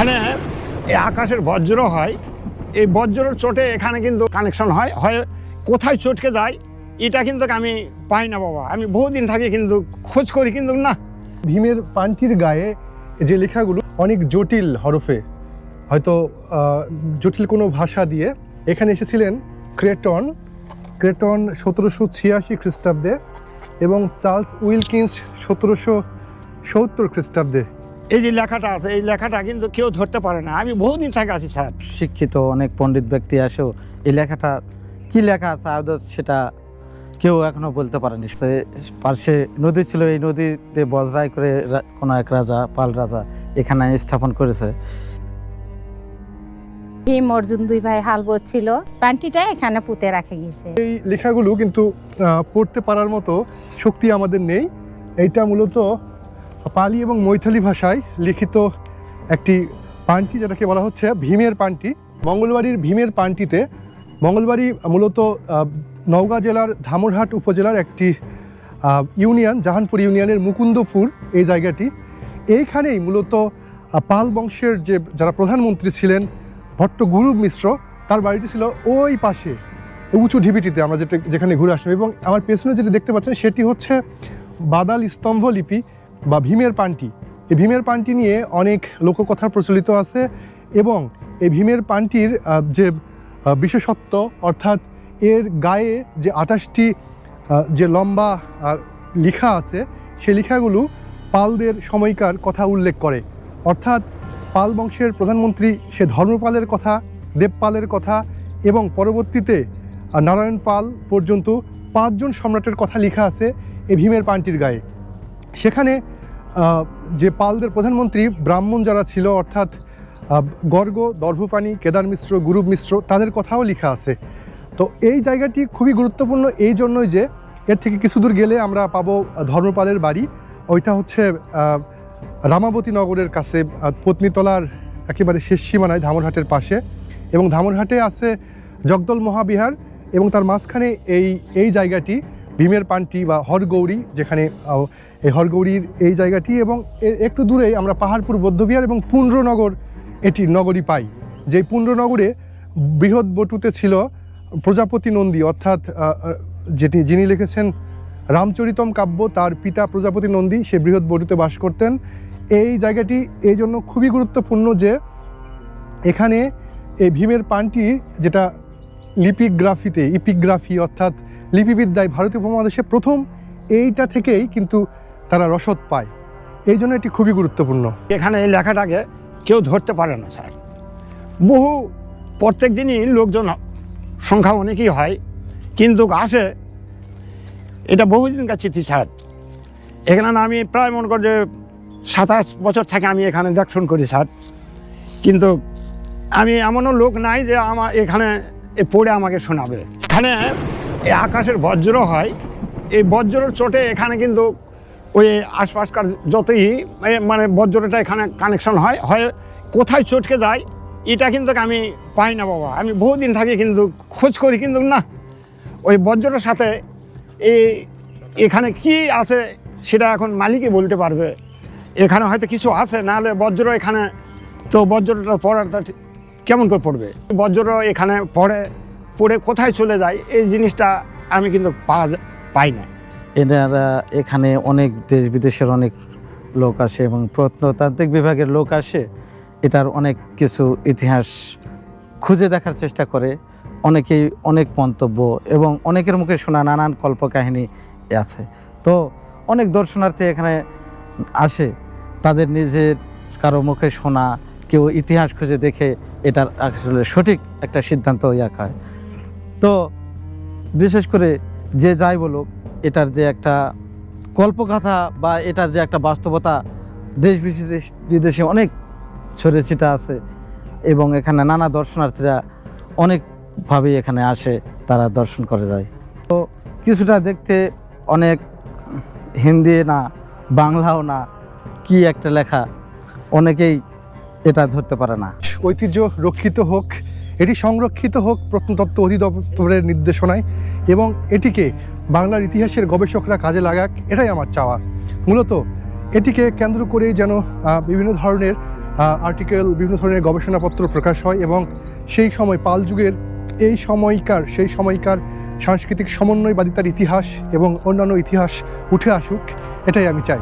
এখানে এই আকাশের বজ্র হয়। এই বজ্রর চোটে এখানে কিন্তু কানেকশন হয়। হয় কোথায় চটকে যায়, এটা কিন্তু আমি পাই না বাবা। আমি বহুদিন থাকি কিন্তু খোঁজ করি কিন্তু না। ভীমের পান্টির গায়ে যে লেখাগুলো, অনেক জটিল হরফে। হয়তো জটিল কোনো ভাষা দিয়ে। এখানে এসেছিলেন ক্রেটন। ক্রেটন সতেরোশো ছিয়াশি খ্রিস্টাব্দে এবং চার্লস উইলকিন্স সতেরোশো সত্তর খ্রিস্টাব্দে। এই যে লেখাটা আছে এই লেখাটা কিন্তু কেউ ধরতে পারে না। আমি বহুদিন থেকে আছি স্যার। শিক্ষিত অনেক পণ্ডিত ব্যক্তি আসেও এই লেখাটা কি লেখা আছে আদৌ সেটা কেউ এখনও বলতে পারেনি। সে পার্শ্বে নদী ছিল এই নদীতে বজরাই করে রা- কোনো এক রাজা পাল রাজা এখানে স্থাপন করেছে। ভীম অর্জুন দুই ভাই হাল ছিল প্যান্টিটা এখানে পুঁতে রাখে গেছে এই লেখাগুলো কিন্তু পড়তে পারার মতো শক্তি আমাদের নেই। এইটা মূলত পালি এবং মৈথালি ভাষায় লিখিত একটি পান্টি, যেটাকে বলা হচ্ছে ভীমের পান্টি। মঙ্গলবাড়ির ভীমের পান্টিতে মঙ্গলবাড়ি মূলত নওগাঁ জেলার ধামরহাট উপজেলার একটি ইউনিয়ন, জাহানপুর ইউনিয়নের মুকুন্দপুর এই জায়গাটি। এইখানেই মূলত পাল বংশের যে যারা প্রধানমন্ত্রী ছিলেন, ভট্ট গুরু মিশ্র, তার বাড়িটি ছিল ওই পাশে উঁচু ঢিবিটিতে আমরা যেটা, যেখানে ঘুরে আসলাম। এবং আমার পেছনে যেটি দেখতে পাচ্ছেন, সেটি হচ্ছে বাদাল স্তম্ভ লিপি বা ভীমের পান্টি। এই ভীমের পান্টি নিয়ে অনেক লোককথা প্রচলিত আছে এবং এই ভীমের পান্টির যে বিশেষত্ব অর্থাৎ এর গায়ে যে আঠাশটি যে লম্বা লেখা আছে, সেই লেখাগুলো পালদের সময়কার কথা উল্লেখ করে। অর্থাৎ পাল বংশের প্রধানমন্ত্রী সে ধর্মপালের কথা, দেবপালের কথা এবং পরবর্তীতে নারায়ণ পাল পর্যন্ত পাঁচজন সম্রাটের কথা লেখা আছে এই ভীমের পান্টির গায়ে। সেখানে যে পালদের প্রধানমন্ত্রী ব্রাহ্মণ যারা ছিল, অর্থাৎ গর্গ, দর্ভপাণি, কেদার মিশ্র, গুরুব মিশ্র, তাদের কথাও লেখা আছে। তো এই জায়গাটি খুবই গুরুত্বপূর্ণ এই জন্যই যে, এর থেকে কিছু দূর গেলে আমরা পাবো ধর্মপালের বাড়ি। ওইটা হচ্ছে রামাবতী নগরের কাছে পত্নীতলার একেবারে শেষ সীমানায়, ধামরহাটের পাশে। এবং ধামরহাটে আছে জগদল মহাবিহার এবং তার মাঝখানে এই এই জায়গাটি। ভীমের পান্টি বা হরগৌরী, যেখানে এই হরগৌরীর এই জায়গাটি এবং একটু দূরেই আমরা পাহাড়পুর, বৌদ্ধবিহার এবং পুণ্ড্রনগর এটি নগরী পাই। যেই পুণ্ড্রনগরে বৃহৎ বটুতে ছিল প্রজাপতি নন্দী, অর্থাৎ যেটি যিনি লিখেছেন রামচরিতম কাব্য, তার পিতা প্রজাপতি নন্দী, সে বৃহৎ বটুতে বাস করতেন। এই জায়গাটি এই জন্য খুবই গুরুত্বপূর্ণ যে, এখানে এই ভীমের পানটি, যেটা লিপিগ্রাফিতে, ইপিগ্রাফি অর্থাৎ লিপিবিদ্যায় ভারতীয় উপমহাদেশে প্রথম এইটা থেকেই কিন্তু তারা রসদ পায়। এই জন্য এটি খুবই গুরুত্বপূর্ণ। এখানে এই লেখাটাকে কেউ ধরতে পারে না, স্যার। বহু, প্রত্যেক দিনই লোকজন সংখ্যা অনেকই হয়, কিন্তু আসে, এটা বহুদিনকার চিঠি, স্যার? এখানে আমি প্রায় মনে করি যে সাতাশ বছর থেকে আমি এখানে দেখশন করি, স্যার। কিন্তু আমি এমনও লোক নাই যে আমার এখানে এ পড়ে আমাকে শোনাবে। এখানে এই আকাশের বজ্র হয়। এই বজ্রর চোটে এখানে কিন্তু ওই আশপাশকার যতই মানে বজ্রটা এখানে কানেকশন হয় হয় কোথায় চটকে যায়, এটা কিন্তু আমি পাই না বাবা। আমি বহুদিন থাকি কিন্তু খোঁজ করি কিন্তু না। ওই বজ্রটার সাথে এই এখানে কি আছে সেটা এখন মালিকই বলতে পারবে। এখানে হয়তো কিছু আছে, নাহলে বজ্র এখানে, তো বজ্রটা পড়ার কেমন করে পড়বে? বজ্র এখানে পড়ে পড়ে কোথায় চলে যায়, এই জিনিসটা আমি কিন্তু পাই না। এনারা এখানে অনেক দেশ বিদেশের অনেক লোক আসে এবং প্রত্নতান্ত্রিক বিভাগের লোক আসে। এটার অনেক কিছু ইতিহাস খুঁজে দেখার চেষ্টা করে। অনেকেই অনেক মন্তব্য এবং অনেকের মুখে শোনা নানান কল্পকাহিনী আছে। তো অনেক দর্শনার্থী এখানে আসে। তাদের নিজের কারও মুখে শোনা কেউ ইতিহাস খুঁজে দেখে এটার আসলে সঠিক একটা সিদ্ধান্ত ইয়া হয় তো বিশেষ করে যে যাই বলুক, এটার যে একটা কল্পকথা বা এটার যে একটা বাস্তবতা, দেশ বিদেশ বিদেশে অনেক ছড়ে ছিটা আছে এবং এখানে নানা দর্শনার্থীরা অনেকভাবেই এখানে আসে, তারা দর্শন করে যায়। তো কিছুটা দেখতে অনেক হিন্দি না, বাংলাও না, কি একটা লেখা, অনেকেই এটা ধরতে পারে না। ঐতিহ্য রক্ষিত হোক, এটি সংরক্ষিত হোক প্রত্নতত্ত্ব অধিদপ্তরের নির্দেশনায় এবং এটিকে বাংলার ইতিহাসের গবেষকরা কাজে লাগাক, এটাই আমার চাওয়া। মূলত এটিকে কেন্দ্র করেই যেন বিভিন্ন ধরনের আর্টিকেল, বিভিন্ন ধরনের গবেষণাপত্র প্রকাশ হয় এবং সেই সময় পাল যুগের এই সময়কার, সেই সময়কার সাংস্কৃতিক সমন্বয়বাদিতার ইতিহাস এবং অন্যান্য ইতিহাস উঠে আসুক, এটাই আমি চাই।